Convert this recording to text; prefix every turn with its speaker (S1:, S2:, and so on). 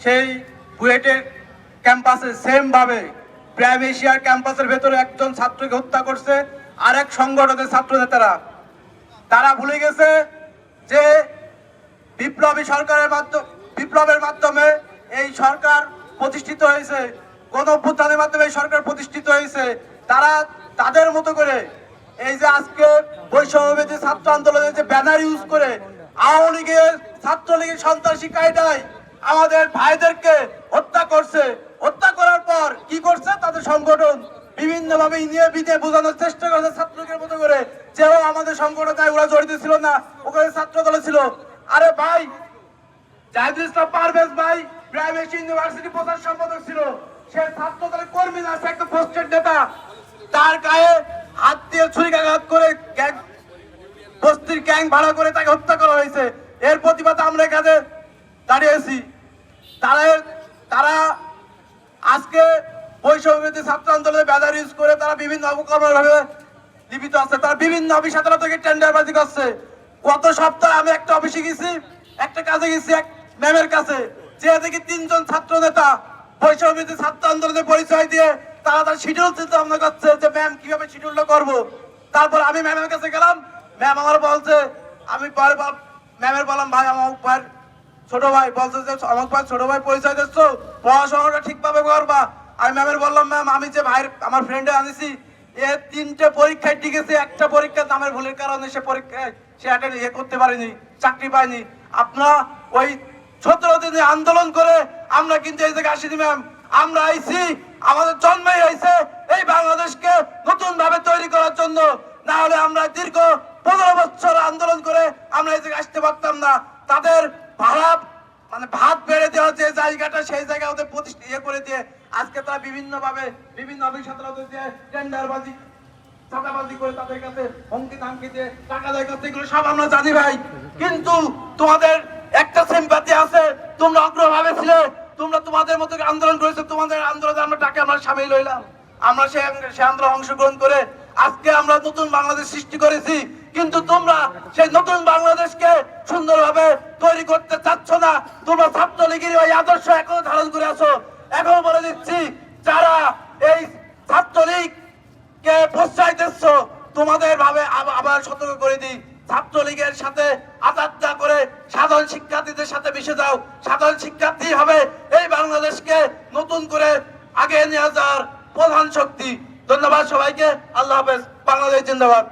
S1: সেই বুয়েটের ক্যাম্পাসে সেম ভাবে প্রাইম এশিয়ার ক্যাম্পাসের ভেতরে একজন ছাত্রকে হত্যা করছে আর এক সংগঠনের ছাত্র নেতারা তারা ভুলে গেছে যে বিপ্লবী সরকারের মাধ্যমে, বিপ্লবের মাধ্যমে এই সরকার প্রতিষ্ঠিত হয়েছে, গণ অভ্যুত্থানের মাধ্যমে এই সরকার প্রতিষ্ঠিত হয়েছে। তারা তাদের মতো করে এই যে আজকে বৈষম্যবিধি ছাত্র আন্দোলনের যে ব্যানার ইউজ করে, আওয়ামী লীগের ছাত্রলীগের সন্ত্রাসী কায়দায় আমাদের ভাইদেরকে হত্যা করছে। হত্যা করার পর কি করছে? তাদের সংগঠন বিভিন্ন ভাবে ইনিয়ে বিনিয়ে বোঝানোর চেষ্টা করছে ছাত্রদের মতো করে। যে আমাদের সংগঠন নাই ওরা জড়িত ছিল না, ওখানে ছাত্র দলে ছিল। আরে ভাই, জাহিদুল ইসলাম পারভেজ ভাই প্রাইভেট ইউনিভার্সিটি প্রধান সম্পাদক ছিল। সে ছাত্র দলের কর্মী না একটা পোস্টের নেতা। তার গায়ে হাত দিয়ে ছুরিকাঘাত করে গ্যাং বস্তির গ্যাং ভাড়া করে তাকে হত্যা করা হয়েছে। এর প্রতিবাদে আমরা এখানে দাঁড়িয়েছি তারা তারা আজকে বৈষম্যবিরোধী ছাত্র আন্দোলনে ব্যানার ইউজ করে তারা বিভিন্ন অপকর্মের ভাবে লিপিত আছে। তারা বিভিন্ন অফিস আদালত থেকে টেন্ডারবাজি করছে। গত সপ্তাহে আমি একটা অফিসে গেছি, একটা কাজে গেছি এক ম্যামের কাছে, যে দেখি তিনজন ছাত্র নেতা বৈষম্যবিরোধী ছাত্র আন্দোলনের পরিচয় দিয়ে তারা তার শিডিউল চিন্তা ভাবনা করছে যে, ম্যাম, কীভাবে শিডিউলটা করব? তারপর আমি ম্যামের কাছে গেলাম। ম্যাম আমার বলছে, আমি পরে ম্যামের বললাম, ভাই, আমার ভাই ছোট ভাই বলছে যে আমার ভাই ছোট ভাই পরিচয় দিচ্ছ, পড়াশোনাটা ঠিকভাবে করবা। আমি ম্যামের বললাম, ম্যাম, আমি যে ভাইয়ের, আমার ফ্রেন্ডে আনিছি, এ তিনটে পরীক্ষায় টিকেছে, একটা পরীক্ষা নামের ভুলের কারণে সে পরীক্ষায়, সে একটা ইয়ে করতে পারেনি, চাকরি পায়নি। আপনারা ওই সতেরো দিনে আন্দোলন করে আমরা কিন্তু এই জায়গায় আসিনি, ম্যাম। আমরা আইছি, আমাদের জন্মই হয়েছে এই বাংলাদেশকে নতুন ভাবে তৈরি করার জন্য। না হলে আমরা দীর্ঘ পনেরো বছর আন্দোলন করে আমরা এই জায়গায় আসতে পারতাম না। তাদের ভাড়া মানে ভাত বেড়ে জায়গাটা সেই জায়গা ওদের প্রতিষ্ঠা ইয়ে করে দিয়ে আজকে তারা বিভিন্ন অফিস আদালত দিয়ে টেন্ডারবাজি অংশগ্রহণ করে আজকে আমরা নতুন বাংলাদেশ সৃষ্টি করেছি। কিন্তু তোমরা সেই নতুন বাংলাদেশকে সুন্দরভাবে তৈরি করতে চাচ্ছ না, তোমরা ছাত্রলীগের ওই আদর্শ এখনও ধারণ করে আছো। এখনও বলে দিচ্ছি, যারা এই ছাত্রলীগ কে প্রশ্রয় দিচ্ছ, তোমাদের ভাবে আবার সতর্ক করে দিই। ছাত্রলীগের সাথে করে সাধারণ শিক্ষার্থীদের সাথে মিশে যাও। সাধারণ শিক্ষার্থী হবে এই বাংলাদেশকে নতুন করে আগে নিয়ে যাওয়ার প্রধান শক্তি। ধন্যবাদ সবাইকে। আল্লাহ হাফেজ। বাংলাদেশ জিন্দাবাদ।